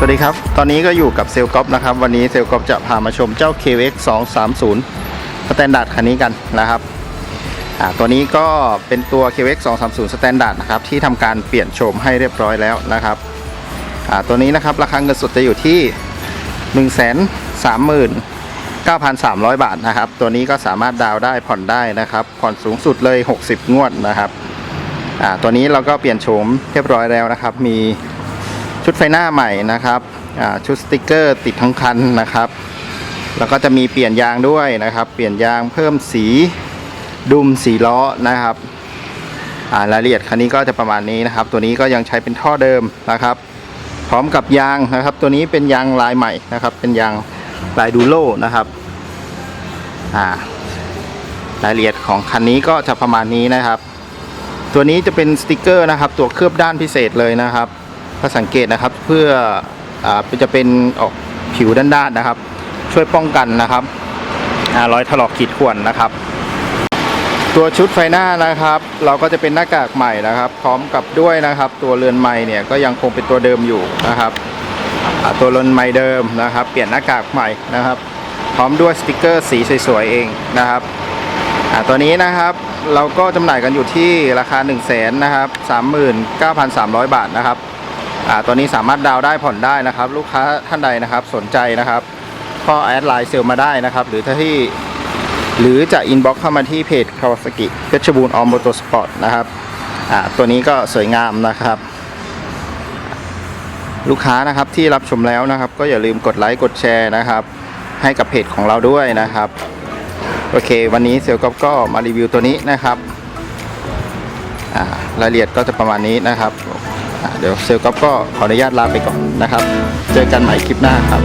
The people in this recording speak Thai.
สวัสดีครับ ตอนนี้ก็อยู่กับเซลล์ก๊อฟนะครับ วันนี้เซลล์ก๊อฟจะพามาชมเจ้า KX 230สแตนดาร์ดคันนี้กันนะครับตัวนี้ก็เป็นตัว KX 230สแตนดาร์ดนะครับที่ทำการเปลี่ยนโฉมให้เรียบร้อยแล้วนะครับตัวนี้นะครับราคาเงินสดจะอยู่ที่ 1 3 9,300 บาทนะครับ ตัวนี้ก็สามารถดาวได้ผ่อนได้นะครับ ผ่อนสูงสุดเลย 60 งวดนะครับตัวนี้เราก็เปลี่ยนโฉมเรียบร้อยแล้วนะครับ มี ชุดไฟหน้าใหม่นะครับชุดสติกเกอร์ติดทั้งคันนะครับ แล้วก็จะมีเปลี่ยนยางด้วยนะครับ เปลี่ยนยางเพิ่มสีดุมสีล้อนะครับรายละเอียดคันนี้ก็จะประมาณนี้นะครับ ตัวนี้ก็ยังใช้เป็นท่อเดิมนะครับ พร้อมกับยางนะครับ ตัวนี้เป็นยางลายใหม่นะครับ เป็นยางลายดูโลนะครับรายละเอียดของคันนี้ก็จะประมาณนี้นะครับ ตัวนี้จะเป็นสติกเกอร์นะครับ ตัวเคลือบด้านพิเศษเลยนะครับ ถ้าสังเกตนะครับเพื่ออจะเป็นออกผิวด้านๆนะครับ ช่วยป้องกันนะครับอรอยถลอกขีดข่วนนะครับ ตัวชุดไฟหน้านะครับ เราก็จะเป็นหน้ากากใหม่นะครับ พร้อมกับด้วยนะครับ ตัวเรือนไม้เนี่ยก็ยังคงเป็นตัวเดิมอยู่นะครับตัวเรือนไม้เดิมนะครับ เปลี่ยนหน้ากากใหม่นะครับ พร้อมด้วยสติกเกอร์สีสวยๆเองนะครับตัวนี้นะครับเราก็จำหน่ายกันอยู่ที่ราคา 1 0 0 0 0แสนนะครับ 39,300 บาทนะครับ อ่าตัวนี้สามารถดาวได้ผ่อนได้นะครับ ลูกค้าท่านใดนะครับสนใจนะครับก็แอดไลน์เซลมาได้นะครับ หรือถ้าที่หรือจะอินบ็อกเข้ามาที่เพจคาวาสกิเพชรบูรณ์ออมโมโตสปอร์ตนะครับอ่าตัวนี้ก็สวยงามนะครับ ลูกค้านะครับที่รับชมแล้วนะครับ ก็อย่าลืมกดไลค์กดแชร์นะครับ ให้กับเพจของเราด้วยนะครับ โอเค วันนี้เซลก๊อฟก็มารีวิวตัวนี้นะครับอ่ารายละเอียดก็จะประมาณนี้นะครับ เดี๋ยวเซลล์ก๊อฟก็ขออนุญาตลาไปก่อนนะครับ เจอกันใหม่คลิปหน้าครับ